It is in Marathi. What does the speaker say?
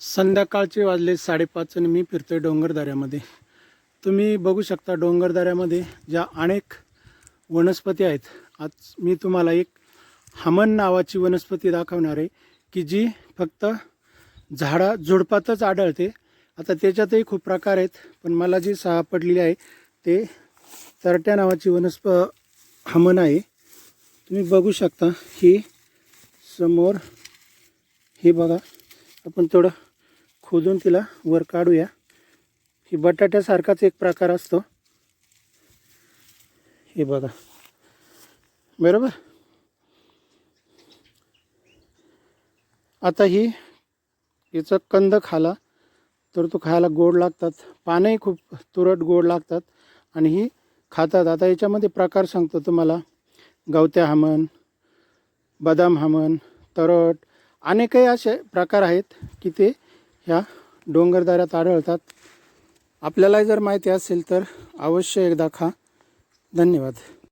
संध्याकाळचे वाजले साडेपाच आणि मी फिरतोय डोंगरदऱ्यामध्ये तुम्ही बघू शकता डोंगरदऱ्यामध्ये ज्या अनेक वनस्पती आहेत. आज मी तुम्हाला एक हमन नावाची वनस्पती दाखवणार आहे की जी फक्त झाडा झुडपातच आढळते. आता त्याच्यातही खूप प्रकार आहेत पण मला जी सापडलेली आहे ते तरट्या नावाची वनस्प हमन आहे. तुम्ही बघू शकता ही समोर हे बघा आपण थोडं खोदून तिला वर काढूया. ही बटाट्यासारखाच एक प्रकार असतो. हे बघा. बरोबर? आता ही याचा कंद खाला तर तो खायला गोड लागतात. पानंही खूप तुरट गोड लागतात. आणि ही खातात. आता याच्यामध्ये प्रकार सांगतो तुम्हाला. गवत्या हमन बदाम हमन तरट अनेकही असे प्रकार आहेत की ते ह्या डोंगरदऱ्यात आढळतात. आपल्याला जर माहिती असेल तर अवश्य एकदा खा. धन्यवाद.